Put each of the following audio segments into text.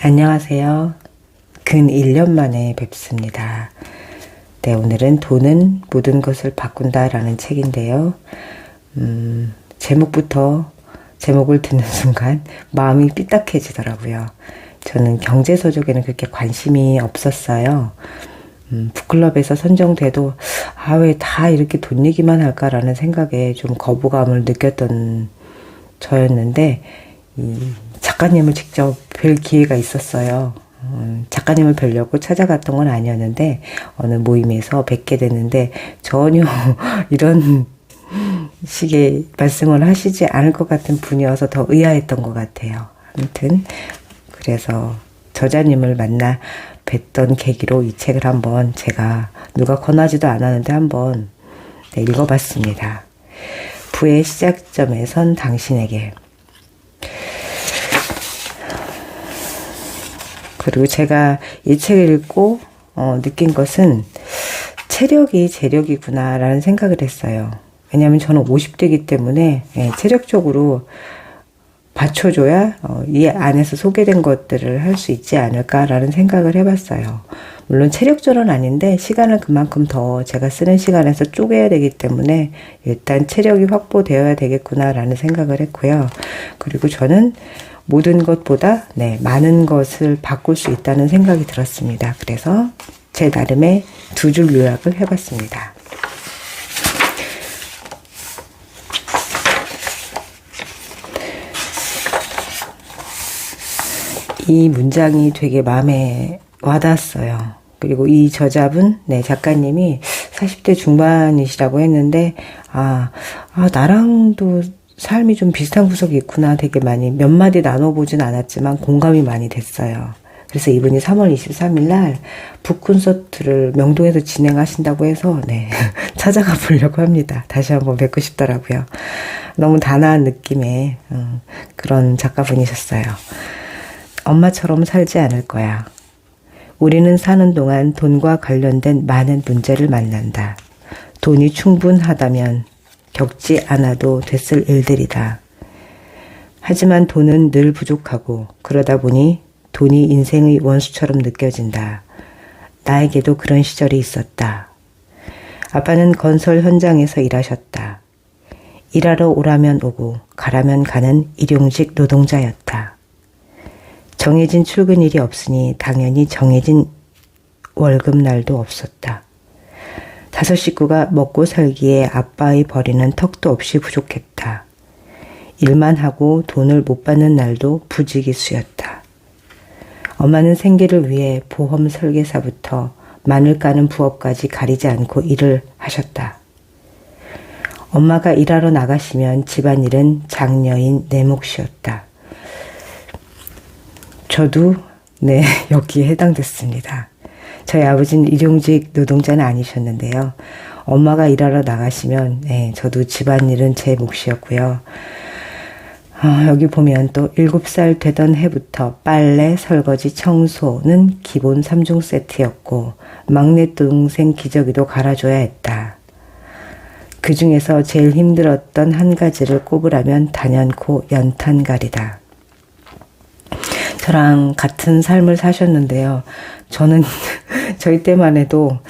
안녕하세요. 근 1년 만에 뵙습니다. 네, 오늘은 돈은 모든 것을 바꾼다 라는 책인데요. 음, 제목부터 제목을 듣는 순간 마음이 삐딱해지더라고요. 저는 경제서적에는 그렇게 관심이 없었어요. 음, 북클럽에서 선정돼도 아 왜 다 이렇게 돈 얘기만 할까라는 생각에 좀 거부감을 느꼈던 저였는데 이 작가님을 직접 뵐 기회가 있었어요. 음, 작가님을 뵈려고 찾아갔던 건 아니었는데 어느 모임에서 뵙게 됐는데 전혀 이런 식의 말씀을 하시지 않을 것 같은 분이어서 더 의아했던 것 같아요. 아무튼 그래서 저자님을 만나 뵀던 계기로 이 책을 한번 제가 누가 권하지도 않았는데 한번 네, 읽어봤습니다. 부의 시작점에 선 당신에게 그리고 제가 이 책을 읽고 어, 느낀 것은 체력이 재력이구나라는 생각을 했어요. 왜냐하면 저는 50대이기 때문에 예, 체력적으로 받쳐줘야 어, 이 안에서 소개된 것들을 할 수 있지 않을까라는 생각을 해봤어요. 물론 체력적으로는 아닌데 시간을 그만큼 더 제가 쓰는 시간에서 쪼개야 되기 때문에 일단 체력이 확보되어야 되겠구나라는 생각을 했고요. 그리고 저는 모든 것보다 네, 많은 것을 바꿀 수 있다는 생각이 들었습니다. 그래서 제 나름의 두 줄 요약을 해봤습니다. 이 문장이 되게 마음에 와닿았어요. 그리고 이 저자분, 네, 작가님이 40대 중반이시라고 했는데, 아, 아, 나랑도 삶이 좀 비슷한 구석이 있구나 되게 많이 몇 마디 나눠보진 않았지만 공감이 많이 됐어요. 그래서 이분이 3월 23일 날 북콘서트를 명동에서 진행하신다고 해서 네 찾아가 보려고 합니다. 다시 한번 뵙고 싶더라고요. 너무 단아한 느낌의 음, 그런 작가분이셨어요. 엄마처럼 살지 않을 거야. 우리는 사는 동안 돈과 관련된 많은 문제를 만난다. 돈이 충분하다면 겪지 않아도 됐을 일들이다. 하지만 돈은 늘 부족하고 그러다 보니 돈이 인생의 원수처럼 느껴진다. 나에게도 그런 시절이 있었다. 아빠는 건설 현장에서 일하셨다. 일하러 오라면 오고 가라면 가는 일용직 노동자였다. 정해진 출근일이 없으니 당연히 정해진 월급날도 없었다. 다섯 식구가 먹고 살기에 아빠의 벌이는 턱도 없이 부족했다. 일만 하고 돈을 못 받는 날도 부지기수였다. 엄마는 생계를 위해 보험 설계사부터 마늘 까는 부업까지 가리지 않고 일을 하셨다. 엄마가 일하러 나가시면 집안일은 장녀인 내 몫이었다. 저도 네, 여기에 해당됐습니다. 저희 아버지는 일용직 노동자는 아니셨는데요. 엄마가 일하러 나가시면 네, 저도 집안일은 제 몫이었고요. 어, 여기 보면 또 7살 되던 해부터 빨래, 설거지, 청소는 기본 3종 세트였고 막내 동생 기저귀도 갈아줘야 했다. 그 중에서 제일 힘들었던 한 가지를 꼽으라면 단연코 연탄갈이다. 저랑 같은 삶을 사셨는데요. 저는 저희 때만 해도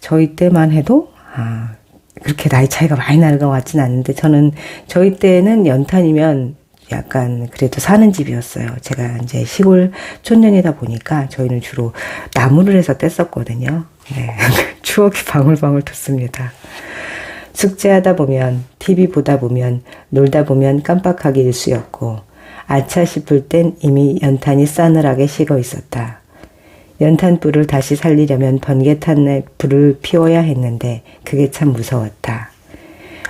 저희 때만 해도 아 그렇게 나이 차이가 많이 나는 것 같지는 않는데 저는 저희 때는 연탄이면 약간 그래도 사는 집이었어요. 제가 이제 시골 촌년이다 보니까 저희는 주로 나무를 해서 뗐었거든요. 네. 추억이 방울방울 돋습니다. 숙제하다 보면, TV 보다 보면, 놀다 보면 깜빡하기 일수였고, 아차 싶을 땐 이미 연탄이 싸늘하게 식어 있었다. 연탄불을 다시 살리려면 번개탄에 불을 피워야 했는데 그게 참 무서웠다.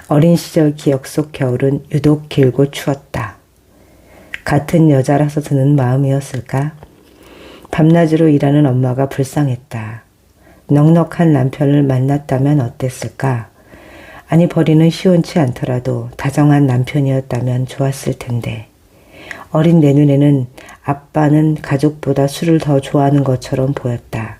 어린 시절 기억 속 겨울은 유독 길고 추웠다. 같은 여자라서 드는 마음이었을까? 밤낮으로 일하는 엄마가 불쌍했다. 넉넉한 남편을 만났다면 어땠을까? 아니 버리는 시원치 않더라도 다정한 남편이었다면 좋았을 텐데. 어린 내 눈에는 아빠는 가족보다 술을 더 좋아하는 것처럼 보였다.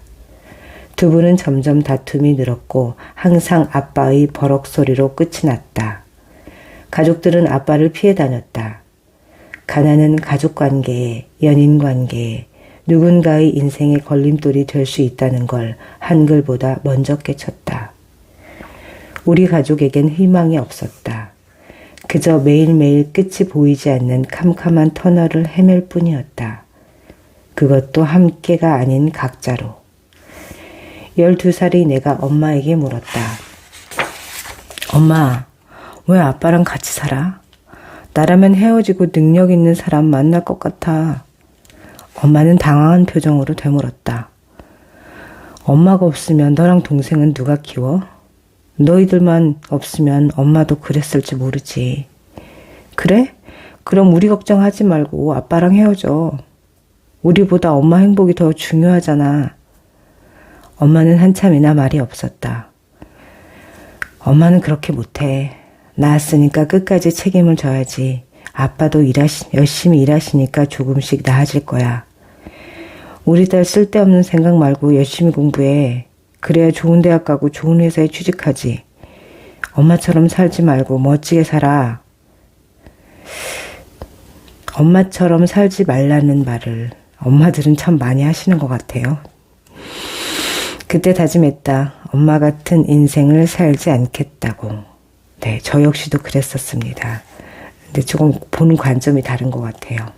두 분은 점점 다툼이 늘었고 항상 아빠의 버럭 소리로 끝이 났다. 가족들은 아빠를 피해 다녔다. 가난은 가족 관계에, 연인 관계에, 누군가의 인생의 걸림돌이 될 수 있다는 걸 한글보다 먼저 깨쳤다. 우리 가족에겐 희망이 없었다. 그저 매일매일 끝이 보이지 않는 캄캄한 터널을 헤맬 뿐이었다. 그것도 함께가 아닌 각자로. 12살의 내가 엄마에게 물었다. 엄마, 왜 아빠랑 같이 살아? 나라면 헤어지고 능력 있는 사람 만날 것 같아. 엄마는 당황한 표정으로 되물었다. 엄마가 없으면 너랑 동생은 누가 키워? 너희들만 없으면 엄마도 그랬을지 모르지. 그래? 그럼 우리 걱정하지 말고 아빠랑 헤어져. 우리보다 엄마 행복이 더 중요하잖아. 엄마는 한참이나 말이 없었다. 엄마는 그렇게 못해. 낳았으니까 끝까지 책임을 져야지. 아빠도 일하시, 열심히 일하시니까 조금씩 나아질 거야. 우리 딸 쓸데없는 생각 말고 열심히 공부해. 그래야 좋은 대학 가고 좋은 회사에 취직하지. 엄마처럼 살지 말고 멋지게 살아. 엄마처럼 살지 말라는 말을 엄마들은 참 많이 하시는 것 같아요. 그때 다짐했다. 엄마 같은 인생을 살지 않겠다고. 네, 저 역시도 그랬었습니다. 근데 조금 보는 관점이 다른 것 같아요.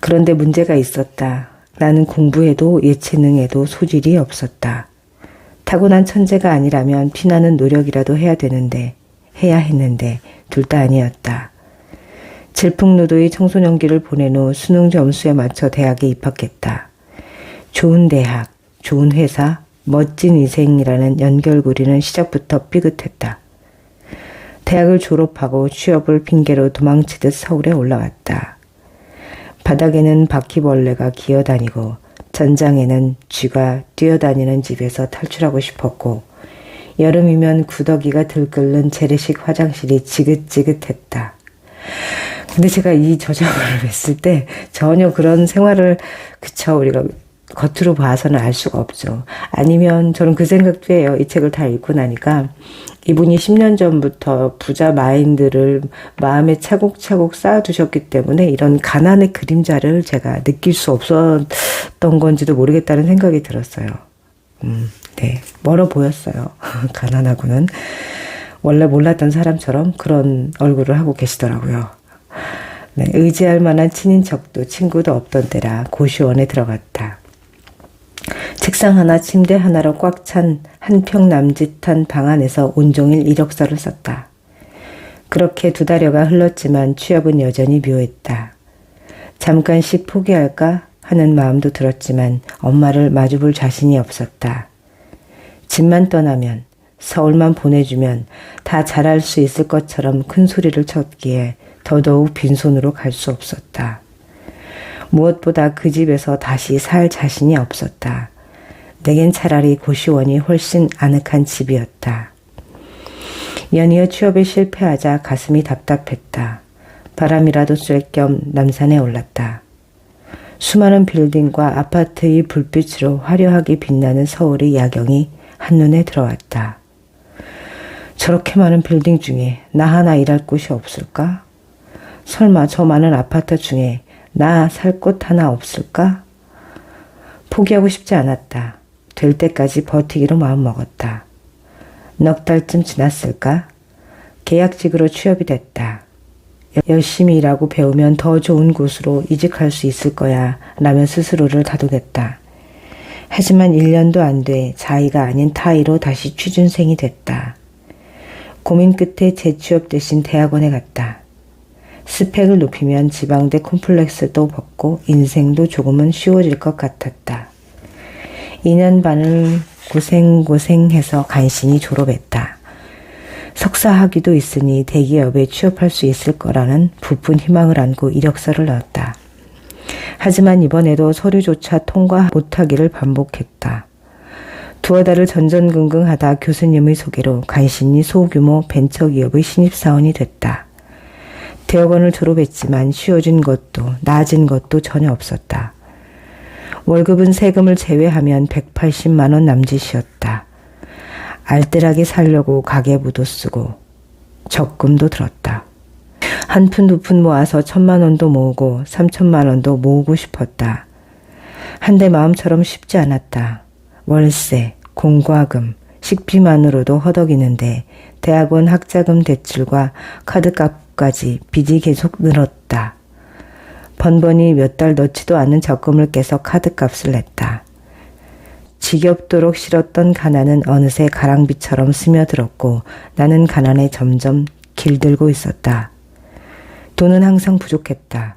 그런데 문제가 있었다. 나는 공부에도 예체능에도 소질이 없었다. 타고난 천재가 아니라면 피나는 노력이라도 해야 되는데, 해야 했는데, 둘 다 아니었다. 질풍노도의 청소년기를 보낸 후 수능 점수에 맞춰 대학에 입학했다. 좋은 대학, 좋은 회사, 멋진 인생이라는 연결고리는 시작부터 삐끗했다. 대학을 졸업하고 취업을 핑계로 도망치듯 서울에 올라왔다. 바닥에는 바퀴벌레가 기어다니고 전장에는 쥐가 뛰어다니는 집에서 탈출하고 싶었고 여름이면 구더기가 들끓는 재래식 화장실이 지긋지긋했다. 근데 제가 이 저작을 했을 때 전혀 그런 생활을 그쵸 우리가 겉으로 봐서는 알 수가 없죠. 아니면 저는 그 생각도 해요. 이 책을 다 읽고 나니까 이분이 10년 전부터 부자 마인드를 마음에 차곡차곡 쌓아두셨기 때문에 이런 가난의 그림자를 제가 느낄 수 없었던 건지도 모르겠다는 생각이 들었어요. 음, 네. 멀어 보였어요. 가난하고는. 원래 몰랐던 사람처럼 그런 얼굴을 하고 계시더라고요. 네, 의지할 만한 친인척도 친구도 없던 때라 고시원에 들어갔다. 책상 하나, 침대 하나로 꽉 찬 한평 남짓한 방 안에서 온종일 이력서를 썼다. 그렇게 두 달여가 흘렀지만 취업은 여전히 묘했다. 잠깐씩 포기할까 하는 마음도 들었지만 엄마를 마주볼 자신이 없었다. 집만 떠나면 서울만 보내주면 다 잘할 수 있을 것처럼 큰 소리를 쳤기에 더더욱 빈손으로 갈 수 없었다. 무엇보다 그 집에서 다시 살 자신이 없었다. 내겐 차라리 고시원이 훨씬 아늑한 집이었다. 연이어 취업에 실패하자 가슴이 답답했다. 바람이라도 쐴 겸 남산에 올랐다. 수많은 빌딩과 아파트의 불빛으로 화려하게 빛나는 서울의 야경이 한눈에 들어왔다. 저렇게 많은 빌딩 중에 나 하나 일할 곳이 없을까? 설마 저 많은 아파트 중에 나 살 곳 하나 없을까? 포기하고 싶지 않았다. 될 때까지 버티기로 마음먹었다. 넉 달쯤 지났을까? 계약직으로 취업이 됐다. 열심히 일하고 배우면 더 좋은 곳으로 이직할 수 있을 거야 라며 스스로를 다독였다. 하지만 1년도 안 돼 자의가 아닌 타의로 다시 취준생이 됐다. 고민 끝에 재취업 대신 대학원에 갔다. 스펙을 높이면 지방대 콤플렉스도 벗고 인생도 조금은 쉬워질 것 같았다. 2년 반을 고생고생해서 간신히 졸업했다. 석사 학위도 있으니 대기업에 취업할 수 있을 거라는 부푼 희망을 안고 이력서를 넣었다. 하지만 이번에도 서류조차 통과 못하기를 반복했다. 두어 달을 전전긍긍하다 교수님의 소개로 간신히 소규모 벤처기업의 신입사원이 됐다. 대학원을 졸업했지만 쉬워진 것도 나아진 것도 전혀 없었다. 월급은 세금을 제외하면 180만 원 남짓이었다. 알뜰하게 살려고 가계부도 쓰고 적금도 들었다. 한 푼 두 푼 모아서 천만 원도 모으고 삼천만 원도 모으고 싶었다. 한데 마음처럼 쉽지 않았다. 월세, 공과금, 식비만으로도 허덕이는데 대학원 학자금 대출과 카드값까지 빚이 계속 늘었다. 번번이 몇 달 넣지도 않은 적금을 깨서 카드값을 냈다. 지겹도록 싫었던 가난은 어느새 가랑비처럼 스며들었고 나는 가난에 점점 길들고 있었다. 돈은 항상 부족했다.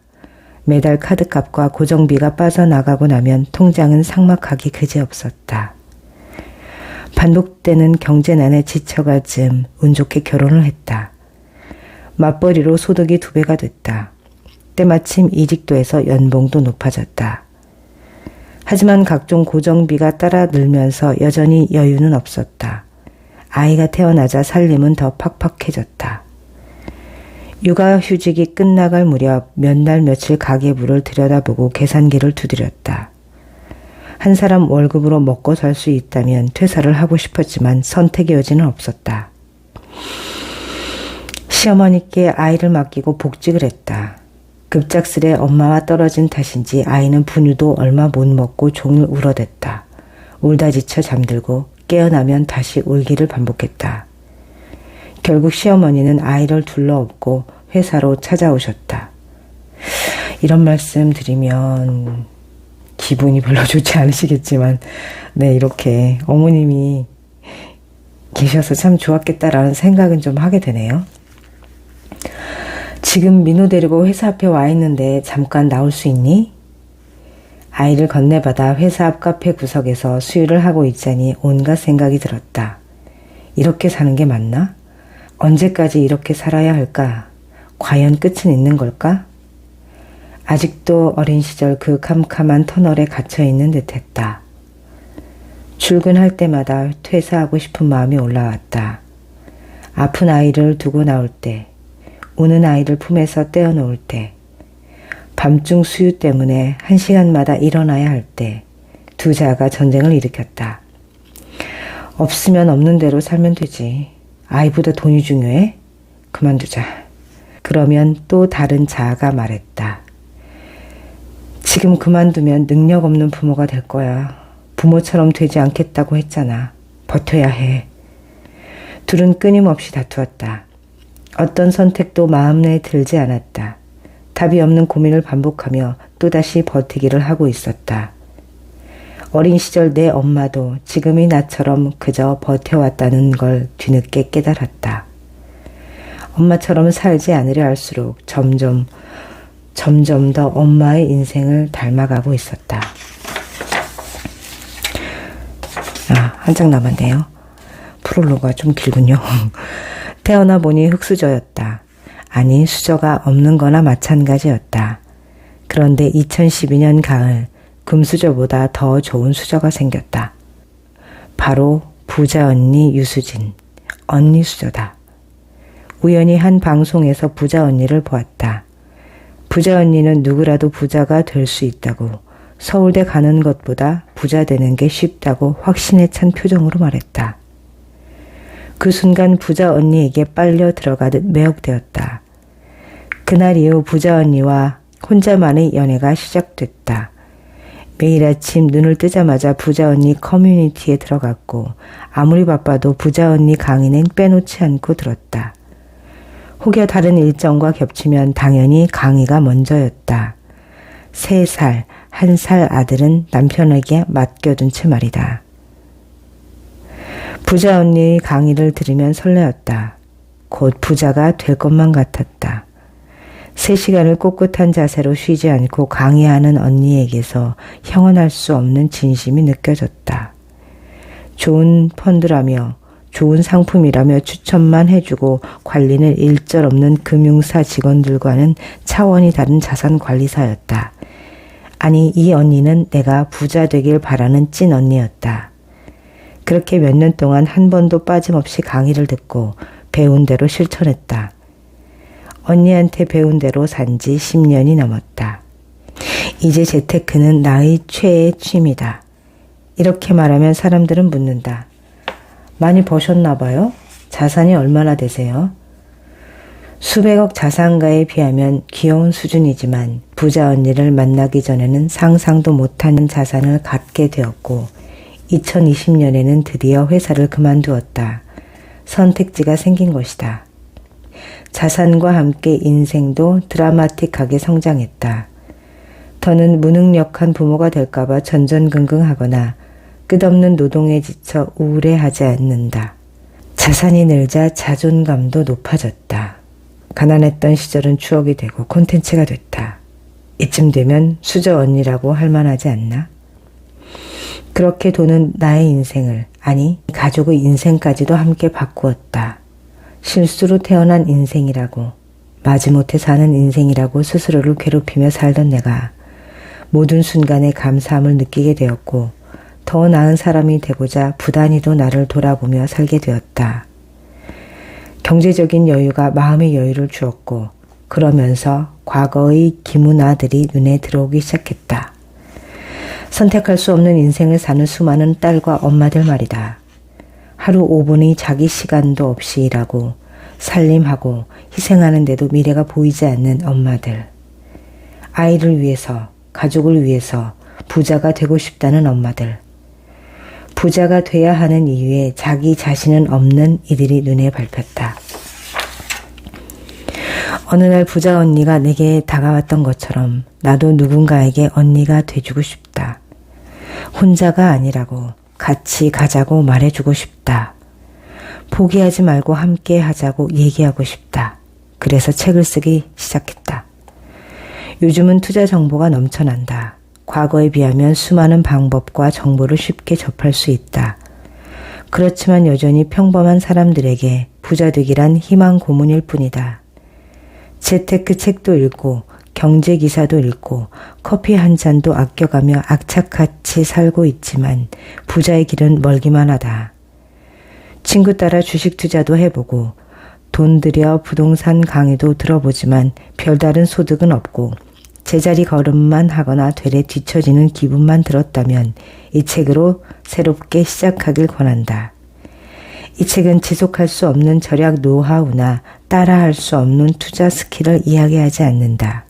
매달 카드값과 고정비가 빠져나가고 나면 통장은 삭막하기 그지없었다. 반복되는 경제난에 지쳐갈 즈음 운 좋게 결혼을 했다. 맞벌이로 소득이 두 배가 됐다. 때마침 이직도 해서 연봉도 높아졌다. 하지만 각종 고정비가 따라 늘면서 여전히 여유는 없었다. 아이가 태어나자 살림은 더 팍팍해졌다. 육아 휴직이 끝나갈 무렵 몇 날 며칠 가계부를 들여다보고 계산기를 두드렸다. 한 사람 월급으로 먹고 살 수 있다면 퇴사를 하고 싶었지만 선택의 여지는 없었다. 시어머니께 아이를 맡기고 복직을 했다. 급작스레 엄마와 떨어진 탓인지 아이는 분유도 얼마 못 먹고 종일 울어댔다. 울다 지쳐 잠들고 깨어나면 다시 울기를 반복했다. 결국 시어머니는 아이를 둘러엎고 회사로 찾아오셨다. 이런 말씀 드리면 기분이 별로 좋지 않으시겠지만, 네, 이렇게 어머님이 계셔서 참 좋았겠다라는 생각은 좀 하게 되네요. 지금 민호 데리고 회사 앞에 와 있는데 잠깐 나올 수 있니? 아이를 건네받아 회사 앞 카페 구석에서 수유를 하고 있자니 온갖 생각이 들었다. 이렇게 사는 게 맞나? 언제까지 이렇게 살아야 할까? 과연 끝은 있는 걸까? 아직도 어린 시절 그 캄캄한 터널에 갇혀 있는 듯 했다. 출근할 때마다 퇴사하고 싶은 마음이 올라왔다. 아픈 아이를 두고 나올 때, 우는 아이를 품에서 떼어놓을 때, 밤중 수유 때문에 한 시간마다 일어나야 할 때, 두 자가 전쟁을 일으켰다. 없으면 없는 대로 살면 되지. 아이보다 돈이 중요해? 그만두자. 그러면 또 다른 자아가 말했다. 지금 그만두면 능력 없는 부모가 될 거야. 부모처럼 되지 않겠다고 했잖아. 버텨야 해. 둘은 끊임없이 다투었다. 어떤 선택도 마음내에 들지 않았다. 답이 없는 고민을 반복하며 또다시 버티기를 하고 있었다. 어린 시절 내 엄마도 지금의 나처럼 그저 버텨왔다는 걸 뒤늦게 깨달았다. 엄마처럼 살지 않으려 할수록 점점, 점점 더 엄마의 인생을 닮아가고 있었다. 아, 한 장 남았네요. 프롤로그가 좀 길군요. 태어나 보니 흙수저였다. 아니, 수저가 없는 거나 마찬가지였다. 그런데 2012년 가을, 금수저보다 더 좋은 수저가 생겼다. 바로 부자 언니 유수진, 언니 수저다. 우연히 한 방송에서 부자 언니를 보았다. 부자 언니는 누구라도 부자가 될 수 있다고 서울대 가는 것보다 부자 되는 게 쉽다고 확신에 찬 표정으로 말했다. 그 순간 부자 언니에게 빨려 들어가듯 매혹되었다. 그날 이후 부자 언니와 혼자만의 연애가 시작됐다. 매일 아침 눈을 뜨자마자 부자 언니 커뮤니티에 들어갔고 아무리 바빠도 부자 언니 강의는 빼놓지 않고 들었다. 혹여 다른 일정과 겹치면 당연히 강의가 먼저였다. 세 살, 한 살 아들은 남편에게 맡겨둔 채 말이다. 부자 언니의 강의를 들으면 설레었다. 곧 부자가 될 것만 같았다. 세 시간을 꼿꼿한 자세로 쉬지 않고 강의하는 언니에게서 형언할 수 없는 진심이 느껴졌다. 좋은 펀드라며 좋은 상품이라며 추천만 해주고 관리는 일절 없는 금융사 직원들과는 차원이 다른 자산 관리사였다. 아니, 이 언니는 내가 부자 되길 바라는 찐 언니였다. 그렇게 몇 년 동안 한 번도 빠짐없이 강의를 듣고 배운 대로 실천했다. 언니한테 배운 대로 산 지 10년이 넘었다. 이제 재테크는 나의 최애 취미다. 이렇게 말하면 사람들은 묻는다. 많이 버셨나 봐요? 자산이 얼마나 되세요? 수백억 자산가에 비하면 귀여운 수준이지만 부자 언니를 만나기 전에는 상상도 못하는 자산을 갖게 되었고 2020년에는 드디어 회사를 그만두었다. 선택지가 생긴 것이다. 자산과 함께 인생도 드라마틱하게 성장했다. 더는 무능력한 부모가 될까봐 전전긍긍하거나 끝없는 노동에 지쳐 우울해하지 않는다. 자산이 늘자 자존감도 높아졌다. 가난했던 시절은 추억이 되고 콘텐츠가 됐다. 이쯤 되면 수저 언니라고 할 만하지 않나? 그렇게 돈은 나의 인생을, 아니, 가족의 인생까지도 함께 바꾸었다. 실수로 태어난 인생이라고, 마지못해 사는 인생이라고 스스로를 괴롭히며 살던 내가 모든 순간에 감사함을 느끼게 되었고, 더 나은 사람이 되고자 부단히도 나를 돌아보며 살게 되었다. 경제적인 여유가 마음의 여유를 주었고, 그러면서 과거의 기문아들이 눈에 들어오기 시작했다. 선택할 수 없는 인생을 사는 수많은 딸과 엄마들 말이다. 하루 5분의 자기 시간도 없이 일하고 살림하고 희생하는데도 미래가 보이지 않는 엄마들. 아이를 위해서, 가족을 위해서 부자가 되고 싶다는 엄마들. 부자가 돼야 하는 이유에 자기 자신은 없는 이들이 눈에 밟혔다. 어느 날 부자 언니가 내게 다가왔던 것처럼 나도 누군가에게 언니가 돼주고 싶다. 혼자가 아니라고 같이 가자고 말해주고 싶다. 포기하지 말고 함께 하자고 얘기하고 싶다. 그래서 책을 쓰기 시작했다. 요즘은 투자 정보가 넘쳐난다. 과거에 비하면 수많은 방법과 정보를 쉽게 접할 수 있다. 그렇지만 여전히 평범한 사람들에게 부자 되기란 희망 고문일 뿐이다. 재테크 책도 읽고 경제 기사도 읽고 커피 한 잔도 아껴가며 악착같이 살고 있지만 부자의 길은 멀기만 하다. 친구 따라 주식 투자도 해보고 돈 들여 부동산 강의도 들어보지만 별다른 소득은 없고 제자리 걸음만 하거나 되레 뒤처지는 기분만 들었다면 이 책으로 새롭게 시작하길 권한다. 이 책은 지속할 수 없는 절약 노하우나 따라할 수 없는 투자 스킬을 이야기하지 않는다.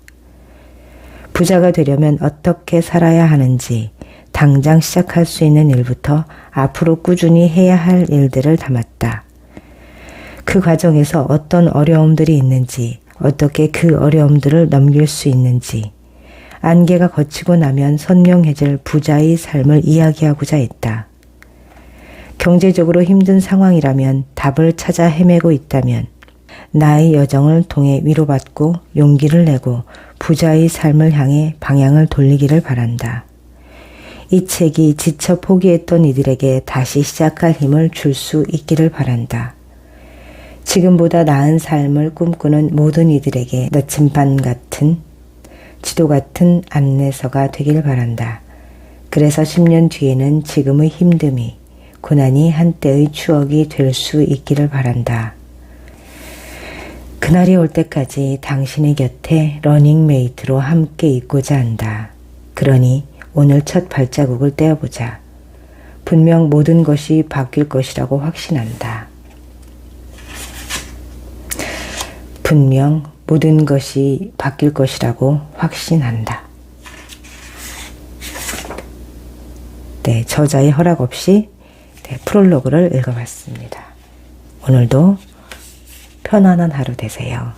부자가 되려면 어떻게 살아야 하는지 당장 시작할 수 있는 일부터 앞으로 꾸준히 해야 할 일들을 담았다. 그 과정에서 어떤 어려움들이 있는지, 어떻게 그 어려움들을 넘길 수 있는지, 안개가 거치고 나면 선명해질 부자의 삶을 이야기하고자 했다. 경제적으로 힘든 상황이라면 답을 찾아 헤매고 있다면 나의 여정을 통해 위로받고 용기를 내고 부자의 삶을 향해 방향을 돌리기를 바란다. 이 책이 지쳐 포기했던 이들에게 다시 시작할 힘을 줄 수 있기를 바란다. 지금보다 나은 삶을 꿈꾸는 모든 이들에게 나침반 같은 지도 같은 안내서가 되길 바란다. 그래서 10년 뒤에는 지금의 힘듦이 고난이 한때의 추억이 될 수 있기를 바란다. 그날이 올 때까지 당신의 곁에 러닝메이트로 함께 있고자 한다. 그러니 오늘 첫 발자국을 떼어보자. 분명 모든 것이 바뀔 것이라고 확신한다. 분명 모든 것이 바뀔 것이라고 확신한다. 네, 저자의 허락 없이 네, 프롤로그를 읽어봤습니다. 오늘도 편안한 하루 되세요.